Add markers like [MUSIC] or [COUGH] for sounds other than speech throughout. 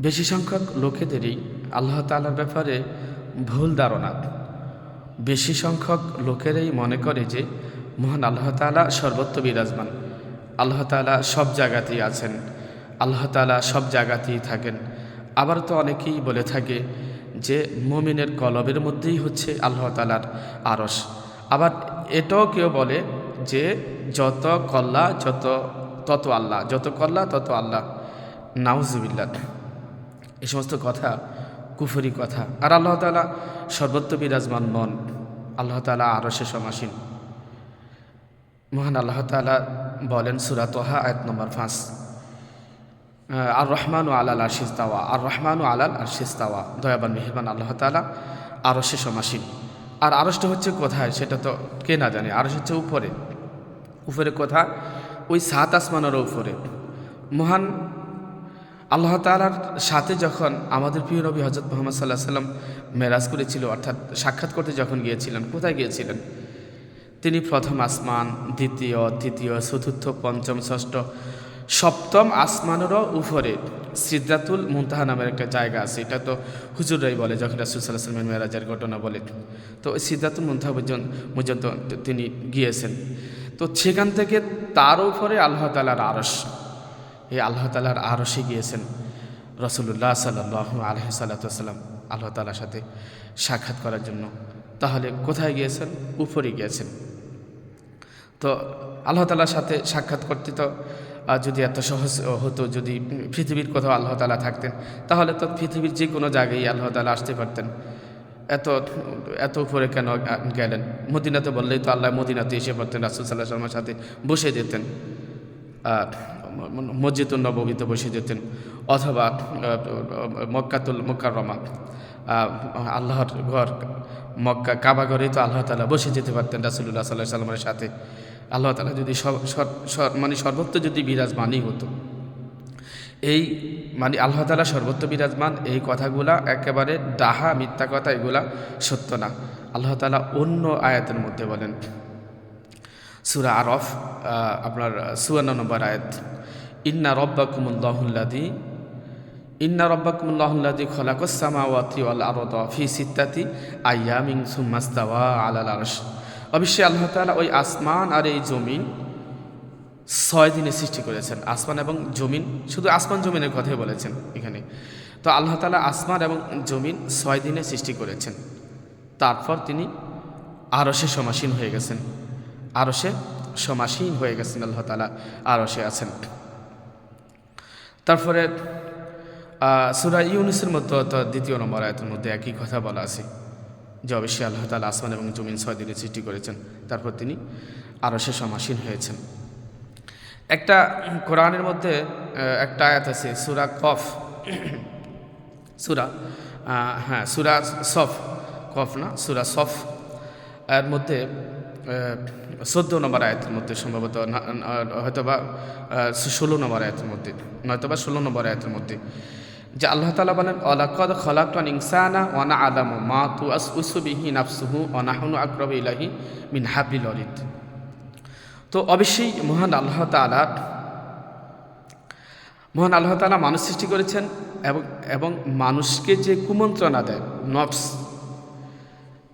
বেশি সংখ্যক লোকেদেরই আল্লাহ তালার ব্যাপারে ভুল ধারণা। বেশি সংখ্যক লোকেরাই মনে করে যে, মহান আল্লাহ তালা সর্বত্র বিরাজমান। আল্লাহ তালা সব জায়গাতেই আছেন। আল্লাহ তালা সব জায়গাতেই থাকেন। আবার তো অনেকেই বলে থাকে যে, মমিনের কলবের মধ্যেই হচ্ছে আল্লাহ তালার আরস আবার এটাও কেউ বলে যে, যত কল্লা, যত, তত আল্লাহ, যত কল্লা, তত আল্লাহ। নাউজুবিল্লাহ। এই সমস্ত কথা, কুফরি কথা। আর আল্লাহ তালা সর্বত্র বিরাজমান নন আল্লাহ তালা আরও সে সমাসীন। মহান আল্লাহ তালা বলেন সুরা তোহা, আয়াত নম্বর পাঁচ। আর রহমান ও আলাল আশিস্তাওয়া আর রহমান ও আলাল আশিস্তাওয়া দয়াবান, মেহরবান আল্লাহ তালা আরও সে সমাসীন। আর আরসটা হচ্ছে কোথায় সেটা তো কে না জানে। আরস হচ্ছে উপরে। উপরে কোথা ওই সাত আসমানের উপরে। মহান আল্লাহ তালার সাথে যখন আমাদের প্রিয় নবী হজরত মোহাম্মদ সাল্লাহ সাল্লাম মেরাজ করেছিল, অর্থাৎ সাক্ষাৎ করতে যখন গিয়েছিলেন, কোথায় গিয়েছিলেন? তিনি প্রথম আসমান, দ্বিতীয়, তৃতীয়, চতুর্থ, পঞ্চম, ষষ্ঠ, সপ্তম আসমানেরও উপরে সিদ্ধাতুল মুন্তাহা নামের একটা জায়গা আছে। এটা তো হুজুরাই বলে যখন রাসুল সাল্লাহ ঘটনা বলে। তো ওই সিদ্ধাতুল মুন্তাহা পর্যন্ত পর্যন্ত তিনি গিয়েছেন। তো সেখান থেকে তার উপরে আল্লাহ তালার আরস এই আল্লাহ তালার আরসে গিয়েছেন। রসুল্লাহ সাল্লাহ আলহ সাল্লাতাম আল্লাহ তালার সাথে সাক্ষাৎ করার জন্য। তাহলে কোথায় গিয়েছেন? উপরে গিয়েছেন। তো আল্লাহ তালার সাথে সাক্ষাৎ করতে তো যদি এত সহজ হতো, যদি পৃথিবীর কোথাও আল্লাহ তালা থাকতেন, তাহলে তো পৃথিবীর যে কোনো জায়গায় আল্লাহ তালা আসতে পারতেন। এত এত উপরে কেন গেলেন? মদিনাতে বললেই তো আল্লাহ মদিনাতে এসে পড়তেন, রাসুল সাল্লাহ সাল্লামের সাথে বসে যেতেন। আর মসজিদুল নবমীতে বসে যেতেন অথবা মক্কাতুল মোকাররমা আহ, আল্লাহর ঘর মক্কা কাবা ঘরেই তো আল্লাহ তালা বসে যেতে পারতেন রাসুল্লাহ সাল্লাহ সাল্লামের সাথে। আল্লাহ তালা যদি মানে সর্বত্র যদি বিরাজমানই হতো। এই মানে আল্লাহ তালা সর্বত্র বিরাজমান এই কথাগুলা একেবারে ডাহা মিথ্যা কথা এগুলা সত্য না। আল্লাহ তালা অন্য আয়াতের মধ্যে বলেন সুরা আরফ আপনার চুয়ান্ন নম্বর আয়াত। ইন্না রব্বাকুমুল্লাহুল্লাদি ইন্না রব্বাকুমুল্লাহুল্লাদি খলাকসামাওয়াতি ওয়াল আরদ ফি সিত্তাতি আইয়ামিন সুম্মাস্তাওয়া আলাল আরশ। অবশ্যই আল্লাহ তাআলা ওই আসমান আর এই জমিন ছয় দিনে সৃষ্টি করেছেন, আসমান এবং জমিন। শুধু আসমান জমিনের কথাই বলেছেন এখানে। তো আল্লাহ তাআলা আসমান এবং জমিন ছয় দিনে সৃষ্টি করেছেন। তারপর তিনি আরশে সমাসীন হয়ে গেছেন। আরশে সমাসীন হয়ে গেছেন আল্লাহ তালা আরশে আছেন। তারপরে সুরা সূরা ইউনিসের মধ্যে তো দ্বিতীয় নম্বর আয়তের মধ্যে একই কথা বলা আছে, যে অবশ্যই আল্লাহ তালা আসমান এবং জমিন ছয় দিনে সৃষ্টি করেছেন, তারপর তিনি আরশে সমাসীন হয়েছেন। একটা কোরআনের মধ্যে একটা আয়াত আছে, সুরা কফ, সুরা হ্যাঁ সুরা সফ, কফ না, সুরা সফ, এর মধ্যে চোদ্দ নম্বর আয়াতের মধ্যে সম্ভবত হয়তোবা ষোলো নম্বর আয়াতের মধ্যে, নয়তোবা ষোলো নম্বর আয়াতের মধ্যে, যে আল্লাহ তালা বলেন, অলাকদ খলাকান ইনসানা অনা আদাম মা তু আস উসুবিহি নাফসুহু অনাহনু আকরব ইলাহি মিন হাবলিল অরিদ তো অবশ্যই মহান আল্লাহ তালা মহান আল্লাহ তালা মানুষ সৃষ্টি করেছেন এবং এবং মানুষকে যে কুমন্ত্রণা দেয় নফস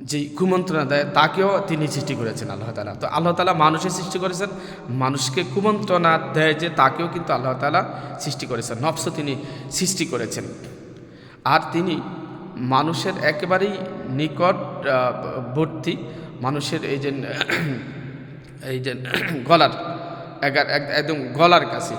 যে কুমন্ত্রণা দেয় তাকেও তিনি সৃষ্টি করেছেন আল্লাহ তালা তো আল্লাহ তালা মানুষের সৃষ্টি করেছেন মানুষকে কুমন্ত্রণা দেয় যে তাকেও কিন্তু আল্লাহ তালা সৃষ্টি করেছেন নফসও তিনি সৃষ্টি করেছেন। আর তিনি মানুষের একেবারেই নিকট আহ, বর্তী মানুষের এই যে [CLEARS THROAT] এই যে [CLEARS THROAT] গলার একদম গলার কাছে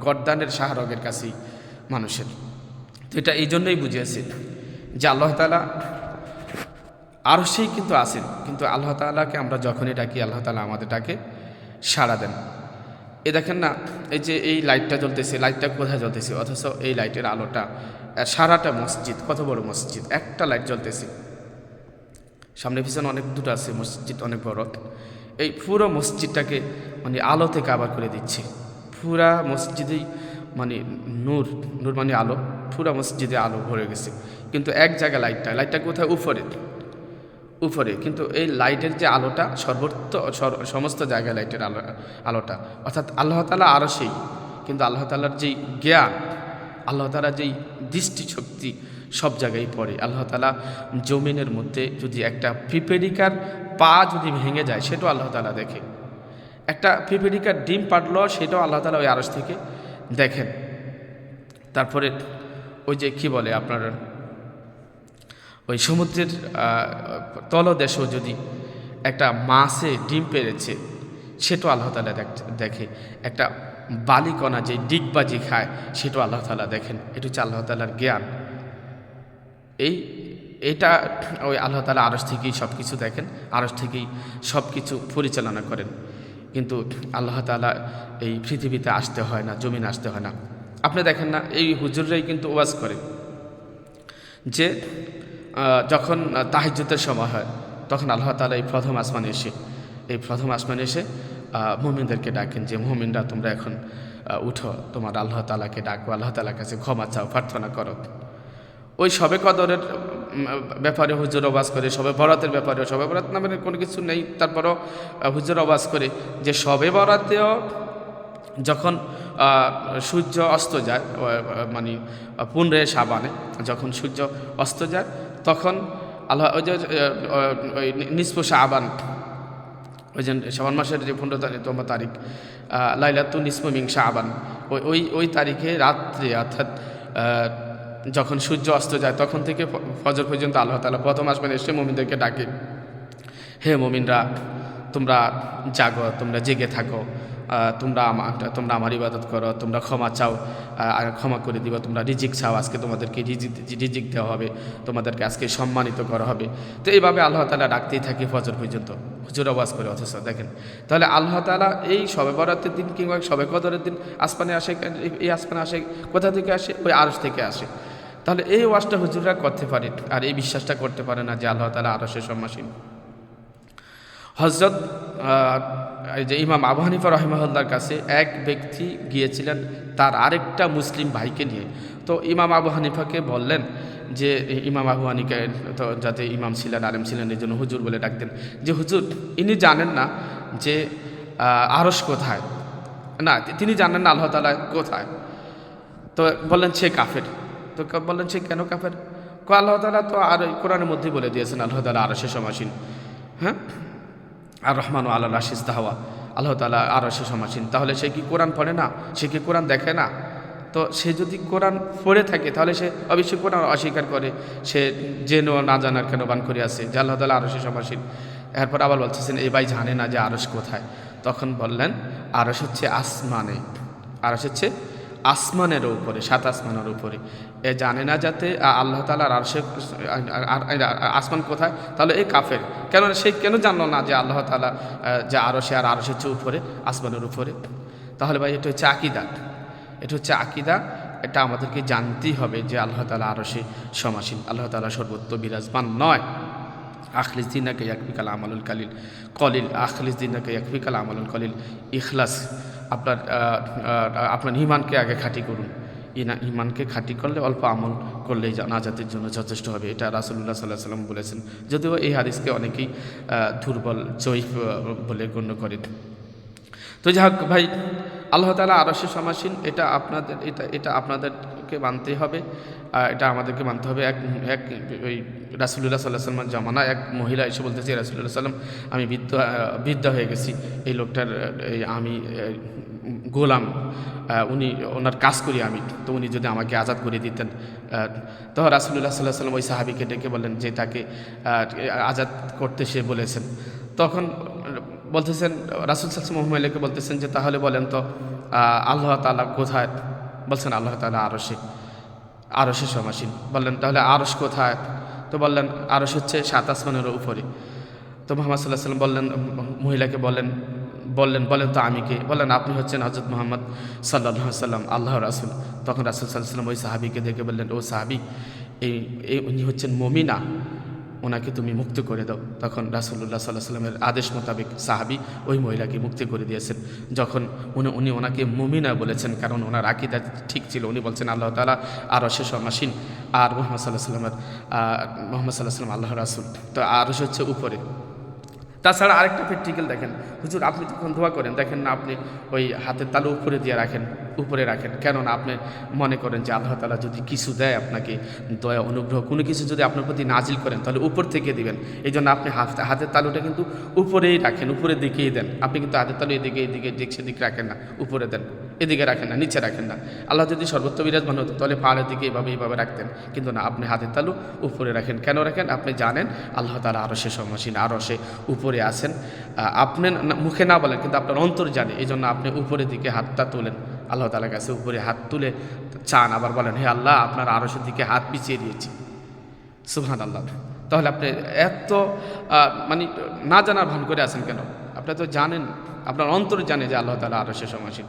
গরদানের শাহরগের কাছেই মানুষের। তো এটা এই জন্যই বুঝিয়েছে যে আল্লাহ তালা আরও সেই কিন্তু আসেন, কিন্তু আল্লাহ তালাকে আমরা যখনই ডাকি, আল্লাহ তালা আমাদের ডাকে, সাড়া দেন। এ দেখেন না, এই যে এই লাইটটা জ্বলতেছে, লাইটটা কোথায় জ্বলতেছে? অথচ এই লাইটের আলোটা সারাটা মসজিদ, কত বড় মসজিদ, একটা লাইট জ্বলতেছে। সামনে পিছনে অনেক দুটো আছে, মসজিদ অনেক বড়। এই পুরো মসজিদটাকে মানে আলোতে কাবার করে দিচ্ছে। পুরা মসজিদেই মানে নূর নূর মানে আলো, পুরা মসজিদে আলো ভরে গেছে। কিন্তু এক জায়গায় লাইটটা লাইটটা কোথায়? উপরে। উপরে, কিন্তু এই লাইটের যে আলোটা সর্বত্র সর- সমস্ত জায়গায় লাইটের আলো, আলোটা, অর্থাৎ আল্লাহ তালা আরও সেই, কিন্তু আল্লাহ তালার যেই জ্ঞান, আল্লাহ তালার যেই দৃষ্টিশক্তি সব জায়গায় পড়ে। আল্লাহ তালা জমিনের মধ্যে যদি একটা পিপেরিকার পা যদি ভেঙে যায়, সেটাও আল্লাহ তালা দেখে। একটা পিপেরিকার ডিম পাটল সেটাও আল্লাহ তালা ওই আড়স থেকে দেখেন। তারপরে ওই যে কি বলে আপনার ওই সমুদ্রের তলদেশেও যদি একটা মাছে ডিম পেরেছে সেটাও আল্লাহ তালা দেখ- একটা বালিকণা যে ডিগবাজি খায় সেটাও আল্লাহ তালা দেখেন। এটা হচ্ছে আল্লাহ তালার জ্ঞান। এই, এটা ওই আল্লাহ তালা আরস থেকেই সব কিছু দেখেন আরস থেকেই সব কিছু পরিচালনা করেন। কিন্তু আল্লাহ তালা এই পৃথিবীতে আসতে হয় না, জমিন আসতে হয় না। আপনি দেখেন না, এই হুজুররাই কিন্তু ওয়াজ করে যে যখন তাহিজ্যতের সময় হয়, তখন আল্লাহ তালা এই প্রথম আসমানে এসে, এই প্রথম আসমানে এসে মুমিনদেরকে ডাকেন যে, মুমিনরা, তোমরা এখন উঠো। তোমার আল্লাহ তালাকে ডাকো, আল্লাহ তালার কাছে ক্ষমা চাও, প্রার্থনা করো। ওই সবে কদরের ব্যাপারে হুজুর অবাস করে, সবে বরাতের ব্যাপারে, সবে বরাত নামের কোনো কিছু নেই। তারপরও হুজুর অবাস করে যে, সবে বরাতেও যখন সূর্য অস্ত যায় মানে পুনরে সাবানে, যখন সূর্য অস্ত যায় তখন আল্লাহ ওই যে, ওই নিষ্প সাবান ওই যে শাবান মাসের যে পনেরো তারিখ তোমার তারিখ লাইলাতু নিসফ মিং শাবান, ওই ওই ওই তারিখে রাত্রে অর্থাৎ যখন সূর্য অস্ত যায়, তখন থেকে ফজর পর্যন্ত আল্লাহ তালা প্রথম আসবেন এসে মমিনদেরকে ডাকে, হে মমিনরা, তোমরা জাগো, তোমরা জেগে থাকো। তোমরা তোমরা আমার ইবাদত করো, তোমরা ক্ষমা চাও ক্ষমা করে দিবা, তোমরা রিজিক চাও, আজকে তোমাদেরকে রিজিক রিজিক দেওয়া হবে, তোমাদেরকে আজকে সম্মানিত করা হবে। তো এইভাবে আল্লাহ তালা ডাকতেই থাকে ফজর পর্যন্ত, হুজুর আওয়াজ করে অথচ, দেখেন। তাহলে আল্লাহ তালা এই সবে বরাতের দিন কিংবা সবে কদরের দিন আসমানে আসে, এই আসমানে আসে, কোথা থেকে আসে? ওই আরশ থেকে আসে। তাহলে এই ওয়াজটা হুজুররা করতে পারে, আর এই বিশ্বাসটা করতে পারে না যে আল্লাহ তালা আরসের সম্মাসীন হজরত যে ইমাম আবু হানিফা রহমাহুল্লার কাছে এক ব্যক্তি গিয়েছিলেন তার আরেকটা মুসলিম ভাইকে নিয়ে। তো ইমাম আবু হানিফাকে বললেন যে, ইমাম আবু হানিকে তো যাতে ইমাম ছিলেন, আলেম ছিলেন, এই জন্য হুজুর বলে ডাকতেন। যে হুজুর, ইনি জানেন না যে আরস কোথায়? না, তিনি জানেন না আল্লাহ তালা কোথায়। তো বললেন, সে কাফের। তো বললেন, সে কেন কাফের? আল্লাহ তালা তো আর কোরআনের মধ্যেই বলে দিয়েছেন, আল্লাহ তালা আরও সে সমাসীন। হ্যাঁ? আর রহমান আল্লাহ রাশিস তাহওয়া। আল্লাহ তালা আরও সে সমাসীন তাহলে সে কি কোরআন পড়ে না? সে কি কোরআন দেখে না? তো সে যদি কোরআন পড়ে থাকে, তাহলে সে অবশ্যই কোরআন অস্বীকার করে। সে জেন না জানার কেন বান করে আছে যে আল্লাহ তালা আরও সে সমাসীন এরপর আবার বলতেছেন এই ভাই জানে না যে আরস কোথায়? তখন বললেন আরস হচ্ছে আসমানে। আরস হচ্ছে আসমানের উপরে, সাত আসমানের উপরে। এ জানে না যাতে আল্লাহ তালার আর সে আসমান কোথায়? তাহলে এই কাফের। কেন, সে কেন জানলো না যে আল্লাহ তালা যে আরও সে আর আরও হচ্ছে উপরে, আসমানের উপরে? তাহলে ভাই, এটা হচ্ছে আকিদা। এটা হচ্ছে আকিদা। এটা আমাদেরকে জানতেই হবে যে আল্লাহ তালা আরও সে সমাসীন, আল্লাহ তালা সর্বত্র বিরাজমান নয়। আখলিস দিনাকে ইয়াকফিকাল আমালুল কালিল, কলিল, আখলিস দিনাকে ইয়াকফিকাল আমালুল কলিল, ইখলাস। আপনার আপনার ইমানকে আগে খাঁটি করুন। ইনা, ইমানকে খাঁটি করলে অল্প আমল করলেই নাজাতের জন্য যথেষ্ট হবে। এটা রাসুল্লাহ সাল্লাহ সাল্লাম বলেছেন। যদিও এই হাদিসকে অনেকেই দুর্বল জৈব বলে গণ্য করেন। তো যাই হোক ভাই, আল্লাহ তালা আরসে সমাসীন, এটা আপনাদের, এটা এটা আপনাদেরকে মানতে হবে। এটা আমাদেরকে মানতে হবে। এক এক ওই রাসুল্লাহ সাল্লাহ সাল্লামের জামানা এক মহিলা এসে বলতেছে রাসুল্লাহ সাল্লাম আমি বৃদ্ধ বৃদ্ধ হয়ে গেছি। এই লোকটার, এই আমি গোলাম উনি, ওনার কাজ করি আমি। তো উনি যদি আমাকে আজাদ করে দিতেন। তো রাসুল্লাহ সাল্লাহ সাল্লাম ওই সাহাবিকে ডেকে বলেন যে, তাকে আজাদ করতে সে বলেছেন। তখন বলতেছেন, রাসুল সাল্লাম মোহাম্মদকে বলতেছেন যে, তাহলে বলেন তো আল্লাহ তালা কোথায় বলছেন আল্লাহ তালা আরসে আরসে সমাসীন। বললেন, তাহলে আরস কোথায়? তো বললেন আরস হচ্ছে সাত আসমানের উপরে। তো মোহাম্মদ সাল্লাহ সাল্লাম বললেন, মহিলাকে বলেন বললেন, বলেন তো আমি কে? বলেন আপনি হচ্ছেন হজরত মোহাম্মদ সাল্লাহ সাল্লাম আল্লাহ রাসুল। তখন রাসুল সাল্লাহ সাল্লাম ওই সাহাবিকে দেখে বললেন, ও সাহাবি, এই এই উনি হচ্ছেন মমিনা। ওনাকে তুমি মুক্ত করে দাও। তখন রাসুল্লাহ সাল্লাহ সাল্লামের আদেশ মোতাবেক সাহাবি ওই মহিলাকে মুক্তি করে দিয়েছেন। যখন উনি উনি ওনাকে মুমিনা বলেছেন, কারণ ওনার আকিদা ঠিক ছিল। উনি বলছেন, আল্লাহ তালা আরও সে সমাসীন আর মোহাম্মদ সাল্লাহ সাল্লামের মোহাম্মদ সাল্লাহ সাল্লাম আল্লাহ রাসুল। তো আরস হচ্ছে উপরে। তাছাড়া আরেকটা প্র্যাকটিক্যাল দেখেন। হুজুর, আপনি যখন দোয়া করেন। দেখেন না, আপনি ওই হাতের তালু উপরে দিয়ে রাখেন। উপরে রাখেন। কেননা আপনি মনে করেন যে আল্লাহ তালা যদি কিছু দেয় আপনাকে দয়া, অনুগ্রহ, কোনো কিছু যদি আপনার প্রতি নাজিল করেন, তাহলে উপর থেকে দিবেন। এই জন্য আপনি হাত হাতের তালুটা কিন্তু উপরেই রাখেন, উপরের দিকেই দেন। আপনি কিন্তু হাতের তালু এদিকে এদিকে দিক সেদিক রাখেন না, উপরে দেন, এদিকে রাখেন না, নিচে রাখেন না। আল্লাহ যদি সর্বত্র বিরাজমান হতো, তাহলে পাহাড়ের দিকে এভাবে এইভাবে রাখতেন। কিন্তু না, আপনি হাতের তালু উপরে রাখেন। কেন রাখেন? আপনি জানেন আল্লাহ তালা আরও সে সমসীন আরও সে উপরে আছেন। আপনি মুখে না বলেন, কিন্তু আপনার অন্তর জানে। এই জন্য আপনি উপরের দিকে হাতটা তোলেন। আল্লাহ তালার কাছে উপরে হাত তুলে চান, আবার বলেন, হে আল্লাহ, আপনার আরশের দিকে হাত পিছিয়ে দিয়েছি। সুহান আল্লাহ তাহলে আপনি এত মানে না জানার ভান করে আছেন কেন? আপনি তো জানেন, আপনার অন্তর জানে যে আল্লাহ তালা আরও সে সমাসীন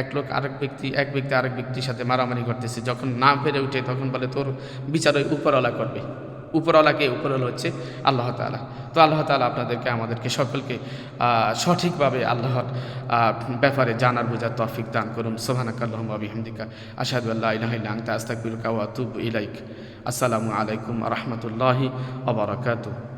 এক লোক, আরেক ব্যক্তি, এক ব্যক্তি আরেক ব্যক্তির সাথে মারামারি করতেছে, যখন না পেরে উঠে তখন বলে, তোর বিচার ওই উপরওয়ালা করবে। উপরওয়ালাকে উপরওয়ালা হচ্ছে আল্লাহ তালা তো আল্লাহ তালা আপনাদেরকে, আমাদেরকে সকলকে সঠিকভাবে আল্লাহর ব্যাপারে জানার, বোঝার তফিক দান করুন। সোহানাক আল্লাহ আবিহামদিকা আসাদু আল্লাহ ইলাহ আংতা আস্তাকুল কাওয়াতুব ইলাইক। আসসালামু আলাইকুম রহমতুল্লাহি আবরাকাতু